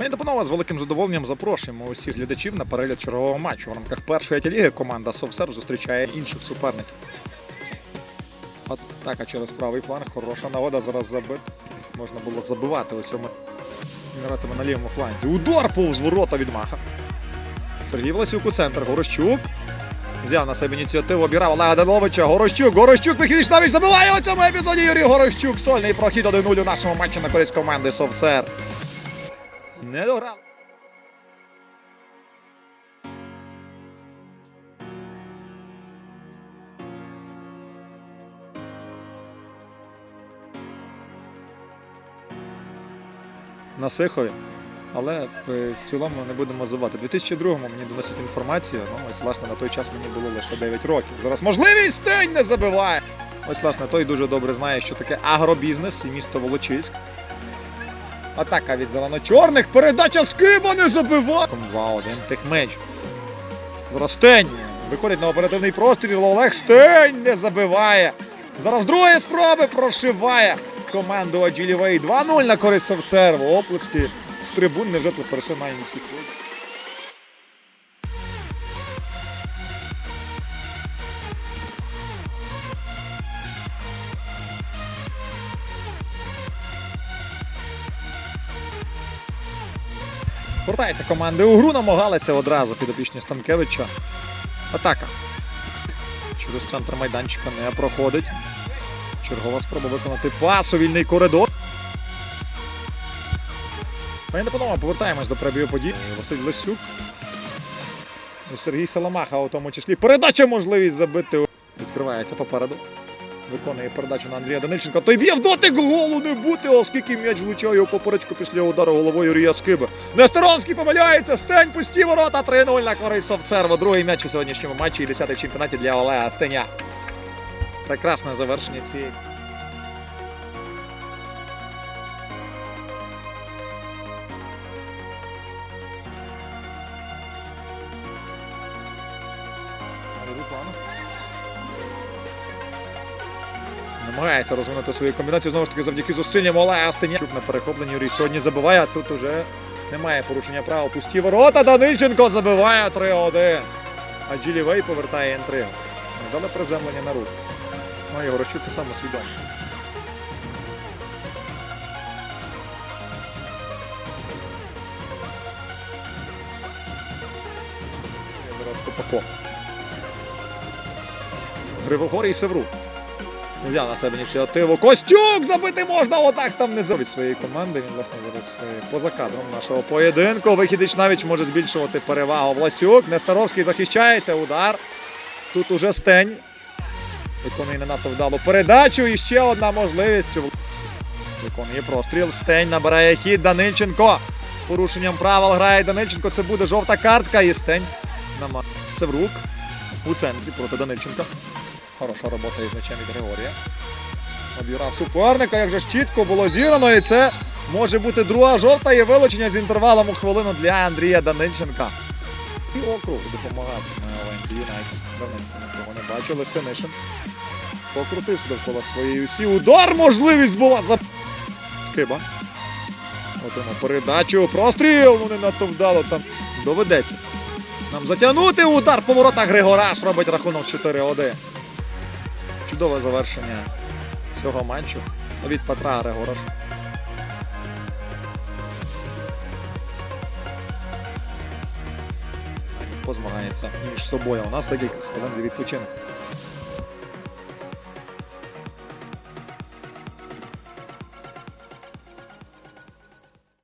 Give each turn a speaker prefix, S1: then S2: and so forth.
S1: Мені допомога з великим задоволенням запрошуємо усіх глядачів на перегляд чергового матчу. В рамках першої ліги команда Совсер зустрічає інших суперників. Атака через правий фланг, хороша нагода зараз забит. Можна було забивати у цьому. Гратиме на лівому фланзі. Удар повз ворота від Маха. Сергій Власюк центр. Горощук. Взяв на себе ініціативу, обіграв Олега Даниловича. Горощук, Горощук, Михайлович забиває у цьому епізоді Юрій Горощук. Сольний прохід 1-0 у нашому матчі на користь команди Совцер. Не дограв. На Сихові. Але е, в цілому не будемо забувати. У 2002-му мені доносить інформація. Ну, ось, власне, на той час мені було лише 9 років. Зараз можливість тень не забиває. Ось, власне, той дуже добре знає, що таке агробізнес і місто Волочиськ. Атака від зелено-чорних. Передача скиба не забиває. 2-1 Техмеч. Зараз Стень. Виходить на оперативний простріл. Олег Стень не забиває. Зараз другої спроби прошиває команду Аджілівей 2-0 на користь Совцерву. Оплески з трибун. Невже це персональні хіти? Повертається команди у гру, намагалися одразу підопічні Станкевича. Атака. Через центр майданчика не проходить. Чергова спроба виконати пас у вільний коридор. Пані та панове, повертаємось до пребію подій. Василь Лисюк. Сергій Саламаха у тому числі. Передача можливість забити. Відкривається попереду. Виконує передачу на Андрія Данильченка. Той б'є в дотик голу не бути, оскільки м'яч влучає у поперечку після удару головою Юрія Скиби. Нестеровський помиляється. Стень пусті ворота. 3-0 на користь Совцерва. Другий м'яч у сьогоднішньому матчі і 10-й в чемпіонаті для Олега Стеня. Прекрасне завершення цієї. Намагається розвинути свою комбінацію знову ж таки завдяки зусиллям Олега Стеняк на перехопленні Юрій сьогодні забиває, а тут уже немає порушення права. Пусті ворота. Данильченко забиває 3-1. А Джилівей повертає інтригу. Дали приземлення на рух. Ну, його розчути це самосвідомо. Копако. Гривогорій Севрук. Взяв на себе ініціативу. Костюк забити можна, отак там не від своєї команди. Він, власне, зараз е, поза кадром нашого поєдинку. Вихідич навіть може збільшувати перевагу. Власюк. Нестеровський захищається. Удар. Тут уже стень. Виконує не надто вдалу передачу. І ще одна можливість. Виконує простріл. Стень набирає хід. Данильченко. З порушенням правил грає Данильченко. Це буде жовта картка. І стень. Нама... Севрук. У центрі проти Данильченка. Хороша робота із м'ячем від Григорія. Обіграв суперника, як же ж чітко було зірано, і це може бути друга жовта і вилучення з інтервалом у хвилину для Андрія Данильченка. І округ допомагати на Лензі Юнайтед. Нікого не бачили. Синишин покрутився довкола своєї усі. Удар! Можливість була за Скиба. Отримав передачу. Простріл! Ну не надто вдало там доведеться. Нам затягнути удар по воротах Григораш робить рахунок 4-1. Чудове завершення цього матчу від Петра Григороша. Позмагається між собою. У нас декілька хвилин для відпочинку.